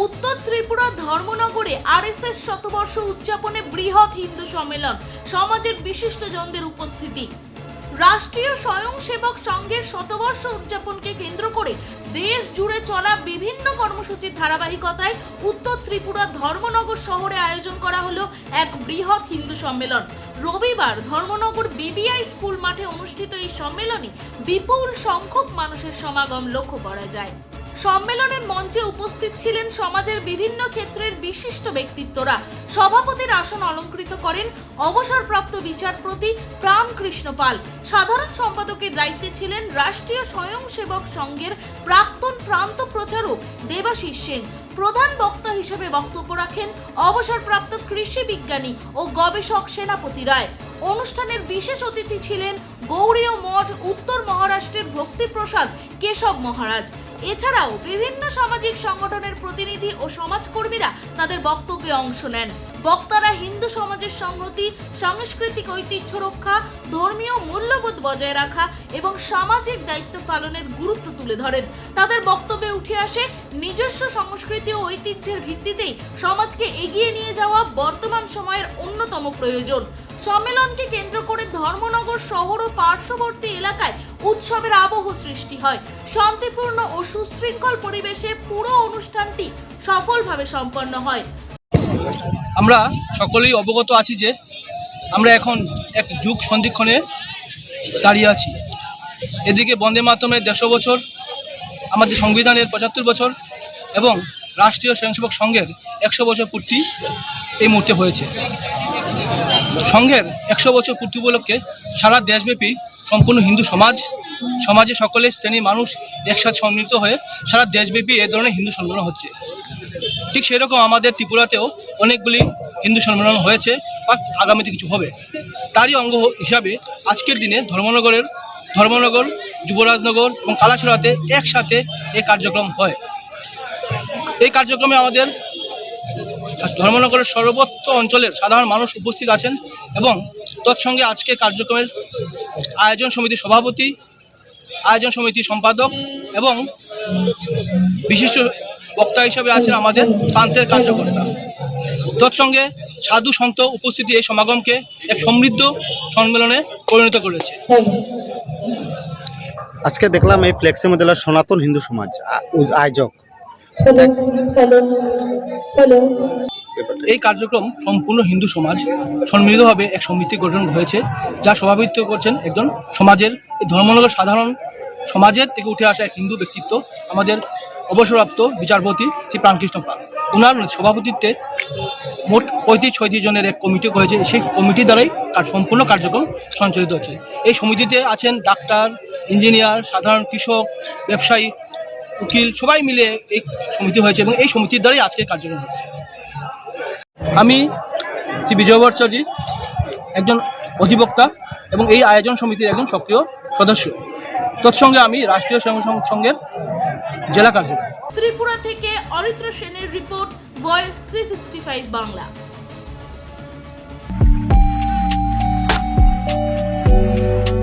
উত্তর ত্রিপুরা ধর্মনগরে আরএসএস শতবর্ষ উদযাপনে বৃহৎ হিন্দু সম্মেলন, সমাজের বিশিষ্টজনদের উপস্থিতি। রাষ্ট্রীয় স্বয়ংসেবক সংঘের শতবর্ষ উদযাপনকে কেন্দ্র করে দেশ জুড়ে চলা বিভিন্ন কর্মসূচির ধারাবাহিকতায় উত্তর ত্রিপুরা ধর্মনগর শহরে আয়োজন করা হলো এক বৃহৎ হিন্দু সম্মেলন। রবিবার ধর্মনগর বিবিআই স্কুল মাঠে অনুষ্ঠিত এই সম্মেলনে বিপুল সংখ্যক মানুষের সমাগম লক্ষ্য করা যায়। সম্মেলনের মঞ্চে উপস্থিত ছিলেন সমাজের বিভিন্ন ক্ষেত্রের বিশিষ্ট ব্যক্তিত্বরা। সভাপতির আসন অলঙ্কৃত করেন অবসরপ্রাপ্ত বিচারপতি প্রাণকৃষ্ণ পাল। সাধারণ সম্পাদকের দায়িত্বে ছিলেন রাষ্ট্রীয় স্বয়ংসেবক সংঘের প্রাক্তন প্রান্ত প্রচারক দেবাশিস সেন। প্রধান বক্তা হিসেবে বক্তব্য রাখেন অবসরপ্রাপ্ত কৃষি বিজ্ঞানী ও গবেষক সেনাপতি রায়। অনুষ্ঠানের বিশেষ অতিথি ছিলেন গৌরীয় মঠ উত্তর মহারাষ্ট্রের ভক্তিপ্রসাদ কেশব মহারাজ। এছাড়াও বিভিন্ন সামাজিক সংগঠনের প্রতিনিধি ও সমাজকর্মীরা তাদের বক্তব্যে অংশ নেন। বক্তারা হিন্দু সমাজের সংহতি, সাংস্কৃতিক ঐতিহ্য রক্ষা, ধর্মীয় মূল্যবোধ বজায় রাখা এবং সামাজিক দায়িত্ব পালনের গুরুত্ব তুলে ধরেন। তাদের বক্তব্যে উঠে আসে, নিজস্ব সংস্কৃতি ও ঐতিহ্যের ভিত্তিতেই সমাজকে এগিয়ে নিয়ে যাওয়া বর্তমান সময়ের অন্যতম প্রয়োজন। সম্মেলনকে কেন্দ্র করে ধর্মনগর শহর ও পার্শ্ববর্তী এলাকায় উৎসবের আবহ সৃষ্টি হয়। শান্তিপূর্ণ ও সুশৃঙ্খল পরিবেশে পুরো অনুষ্ঠানটি সফলভাবে সম্পন্ন হয়। আমরা সকলেই অবগত আছি যে আমরা এখন এক যুগ সন্ধিক্ষণে দাঁড়িয়ে আছি। এদিকে বন্দে মাতরমের দেড়শো বছর, আমাদের সংবিধানের পঁচাত্তর বছর এবং রাষ্ট্রীয় স্বয়ংসেবক সংঘের একশো বছর পূর্তি এই মুহূর্তে হয়েছে। সংঘের একশো বছর পূর্তি উপলক্ষে সারা দেশব্যাপী সম্পূর্ণ হিন্দু সমাজ, সমাজে সকলের শ্রেণির মানুষ একসাথে সম্মিলিত হয়ে সারা দেশব্যাপী এ ধরনের হিন্দু সম্মেলন হচ্ছে। ঠিক সেরকম আমাদের ত্রিপুরাতেও অনেকগুলি হিন্দু সম্মেলন হয়েছে বা আগামীতে কিছু হবে। তারই অঙ্গ হিসাবে আজকের দিনে ধর্মনগরের, ধর্মনগর, যুবরাজনগর এবং কালাছড়াতে একসাথে এই কার্যক্রম হয়। এই কার্যক্রমে আমাদের ধর্মনগরের সর্বত্র অঞ্চলের সাধারণ মানুষ উপস্থিত আছেন এবং তৎসঙ্গে আজকে কার্যক্রমের আয়োজন সমিতির সভাপতি আয়োজন সমিতির সম্পাদক এবং বিশিষ্ট বক্তা হিসাবে আছেন আমাদের প্রান্তের কার্যকর্তা। তৎসঙ্গে সাধু সন্ত উপস্থিতি এই সমাগমকে এক সমৃদ্ধ সম্মেলনে পরিণত করেছে। আজকে দেখলাম এই ফ্লেক্সের মধ্যে সনাতন হিন্দু সমাজ আয়োজক। এই কার্যক্রম সম্পূর্ণ হিন্দু সমাজ সম্মিলিতভাবে এক সমিতি গঠন হয়েছে, যা সভাপতিত্ব করছেন একজন সমাজের, এই ধর্মনগর সাধারণ সমাজের থেকে উঠে আসা এক হিন্দু ব্যক্তিত্ব, আমাদের অবসরপ্রাপ্ত বিচারপতি শ্রী প্রাণকৃষ্ণ পাল। ওনার সভাপতিত্বে মোট পঁয়ত্রিশ ছয়ত্রিশ জনের এক কমিটি হয়েছে। সেই কমিটি দ্বারাই কার, সম্পূর্ণ কার্যক্রম সঞ্চালিত হচ্ছে। এই সমিতিতে আছেন ডাক্তার, ইঞ্জিনিয়ার, সাধারণ কৃষক, ব্যবসায়ী, উকিল, সবাই মিলে এই সমিতি হয়েছে এবং এই সমিতির দ্বারাই আজকের কার্যক্রম হচ্ছে। আমি শ্রী বিজয় ভট্টাচার্য, একজন অধিবক্তা এবং এই আয়োজন সমিতির একজন সক্রিয় সদস্য। তৎসঙ্গে আমি রাষ্ট্রীয় স্বয়ং সংঘের জেলা কার্যালয় ত্রিপুরা থেকে অরিত্র সেনের রিপোর্ট ভয়েস থ্রি বাংলা।